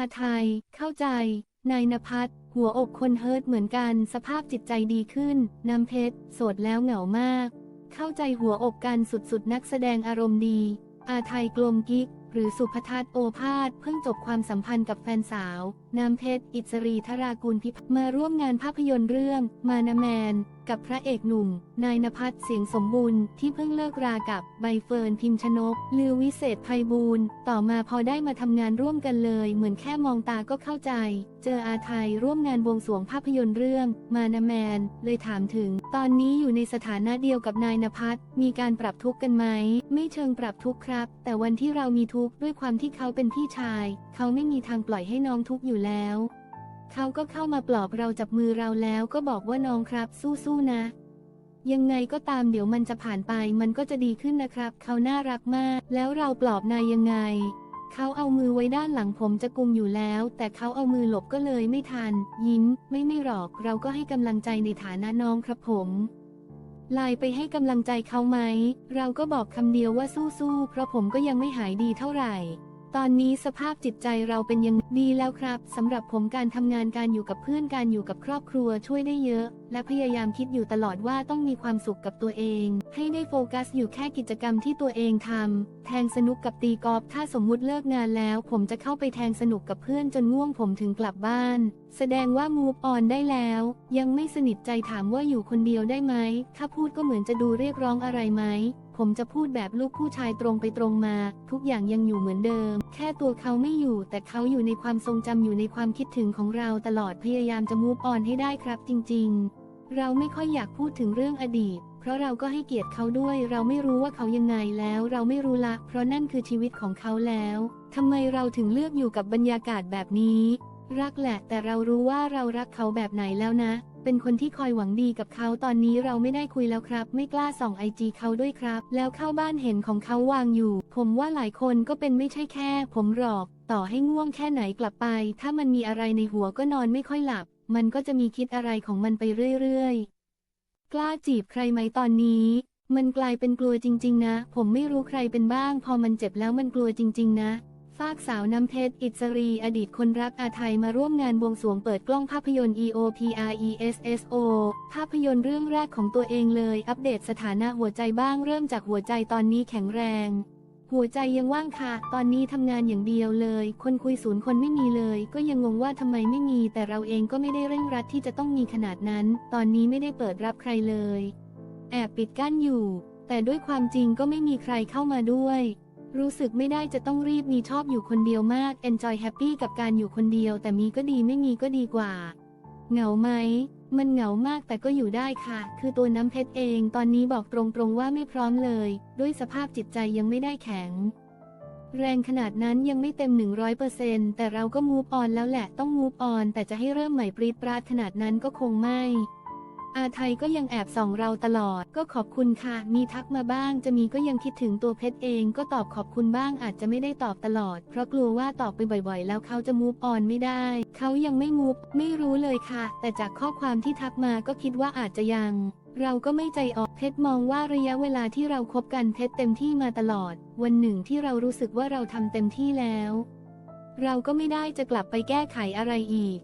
อาไทย เข้าใจ นายนภัสหัวอกคนเฮิร์ตเหมือนกัน สภาพจิตใจดีขึ้น น้ำเพชร โสดแล้วเหงามาก เข้าใจหัวอกกันสุดๆ นักแสดงอารมณ์ดี อาไทยกลมกิ๊กหรือสุภทัศน์โอภาส เพิ่งจบความสัมพันธ์กับแฟนสาว น้ำเพชร อิสรีธรากุลพิพมาร่วมงานภาพยนตร์เรื่อง มานาแมน กับพระเอกหนุ่ม นายนภัสเสียงสมบูรณ์ที่เพิ่งเลิกรากับใบเฟิร์นพิมชนก ลือวิเศษไพบูลย์ต่อมาพอได้มาทำงานร่วมกันเลย เหมือนแค่มองตาก็เข้าใจ เจออาไทยร่วมงานบวงสรวงภาพยนตร์เรื่อง มานาแมน เลยถามถึง ตอนนี้อยู่ในสถานะเดียวกับนายนภัสมีการปรับทุกข์กันไหม ไม่เชิงปรับทุกข์ครับ แต่วันที่เรามีทุกข์ด้วยความที่เขาเป็นพี่ชาย เขาไม่มีทางปล่อยให้น้องทุกข์อยู่แล้ว เขาก็เข้ามาปลอบเราจับมือเราแล้วก็บอกว่าน้องครับ สู้ๆนะ ยังไงก็ตามเดี๋ยวมันจะผ่านไปมันก็จะดีขึ้นนะครับ เขาน่ารักมาก แล้วเราปลอบนายยังไง เขาเอามือไว้ด้านหลังผมจะกุมอยู่แล้ว แต่เขาเอามือหลบก็เลยไม่ทัน ยิ้ม ไม่ไม่หรอก เราก็ให้กำลังใจในฐานะน้องครับผมไลน์ไปให้กำลังใจเขาไหม เราก็บอกคำเดียวว่าสู้ๆ เพราะผมก็ยังไม่หายดีเท่าไหร่ ตอนนี้สภาพจิตใจเราเป็นยังดีแล้วครับสำหรับผมการทำงานการอยู่กับเพื่อนการอยู่กับครอบครัวช่วยได้เยอะ และพยายามคิดอยู่ตลอดว่าต้องมีความสุขกับตัวเอง ให้ได้โฟกัสอยู่แค่กิจกรรมที่ตัวเองทำแทงสนุกกับตีกอล์ฟถ้าสมมุติเลิกงานแล้ว ผมจะเข้าไปแทงสนุกกับเพื่อนจนง่วงผมถึงกลับบ้าน แสดงว่ามูฟออนได้แล้ว ยังไม่สนิทใจถามว่าอยู่คนเดียวได้ไหมถ้าพูดก็เหมือนจะดูเรียกร้องอะไรไหม ผมจะพูดแบบลูกผู้ชายตรงไปตรงมา ทุกอย่างยังอยู่เหมือนเดิม แค่ตัวเขาไม่อยู่ แต่เขาอยู่ในความทรงจำอยู่ในความคิดถึงของเราตลอดพยายามจะมูฟออนให้ได้ครับจริง ๆ เราไม่ค่อยอยากพูดถึงเรื่องอดีต เพราะเราก็ให้เกียรติเขาด้วย เราไม่รู้ว่าเขายังไงแล้ว เราไม่รู้ละ เพราะนั่นคือชีวิตของเขาแล้วทำไมเราถึงเลือกอยู่กับบรรยากาศแบบนี้ รักแหละ แต่เรารู้ว่าเรารักเขาแบบไหนแล้วนะ เป็นคนที่คอยหวังดีกับเขาตอนนี้เราไม่ได้คุยแล้วครับ ไม่กล้าส่องไอจีเขาด้วยครับ แล้วเข้าบ้านเห็นของเขาวางอยู่ ผมว่าหลายคนก็เป็นไม่ใช่แค่ ผมหรอก ต่อให้ง่วงแค่ไหนกลับไป ถ้ามันมีอะไรในหัวก็นอนไม่ค่อยหลับ มันก็จะมีคิดอะไรของมันไปเรื่อยๆ กล้าจีบใครไหมตอนนี้มันกลายเป็นกลัวจริง ๆ นะ ผมไม่รู้ใครเป็นบ้าง พอมันเจ็บแล้วมันกลัวจริง ๆ นะ ฝากสาวน้ำเพชร อิสรี อดีตคนรักอาไทยมาร่วมงานบวงสรวงเปิดกล้องภาพยนตร์ EOPRESSO ภาพยนตร์เรื่องแรกของตัวเองเลย อัปเดตสถานะหัวใจบ้างเริ่มจากหัวใจตอนนี้แข็งแรง หัวใจยังว่างค่ะ ตอนนี้ทำงานอย่างเดียวเลย คนคุยศูนย์คนไม่มีเลย ก็ยังงงว่าทำไมไม่มี แต่เราเองก็ไม่ได้เร่งรัดที่จะต้องมีขนาดนั้น ตอนนี้ไม่ได้เปิดรับใครเลย แอบปิดกั้นอยู่ แต่ด้วยความจริงก็ไม่มีใครเข้ามาด้วย รู้สึกไม่ได้จะต้องรีบมีชอบอยู่คนเดียวมาก enjoy happy กับการอยู่คนเดียว แต่มีก็ดีไม่มีก็ดีกว่า เหงาไหม มันเหงามากแต่ก็อยู่ได้ค่ะ คือตัวน้ำเพชรเองตอนนี้บอกตรงๆว่าไม่พร้อมเลย ด้วยสภาพจิตใจยังไม่ได้แข็ง แรงขนาดนั้นยังไม่เต็ม 100%แต่เราก็มูฟออนแล้วแหละต้องมูฟออนแต่จะให้เริ่มใหม่ปรีดปราดขนาดนั้นก็คงไม่ อาไทยก็ยังแอบส่องเราตลอด ก็ขอบคุณค่ะ มีทักมาบ้าง จะมีก็ยังคิดถึงตัวเพชรเองก็ตอบขอบคุณบ้างอาจจะไม่ได้ตอบตลอด เพราะกลัวว่าตอบไปบ่อยๆ แล้วเขาจะมูฟออนไม่ได้ เขายังไม่มูฟไม่รู้เลยค่ะ แต่จากข้อความที่ทักมาก็คิดว่าอาจจะยัง เราก็ไม่ใจออกเพชรมองว่าระยะเวลาที่เราคบกันเพชรเต็มที่มาตลอด วันหนึ่งที่เรารู้สึกว่าเราทำเต็มที่แล้ว เราก็ไม่ได้จะกลับไปแก้ไขอะไรอีก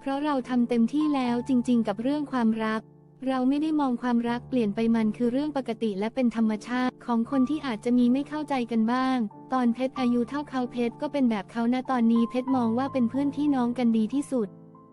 เพราะเราทำเต็มที่แล้วจริง ๆ กับเรื่องความรัก เราไม่ได้มองความรักเปลี่ยนไปมันคือเรื่องปกติและเป็นธรรมชาติของคนที่อาจจะมีไม่เข้าใจกันบ้าง ตอนเพชรอายุเท่าเขาเพชรก็เป็นแบบเขานะตอนนี้เพชรมองว่าเป็นเพื่อนพี่น้องกันดีที่สุด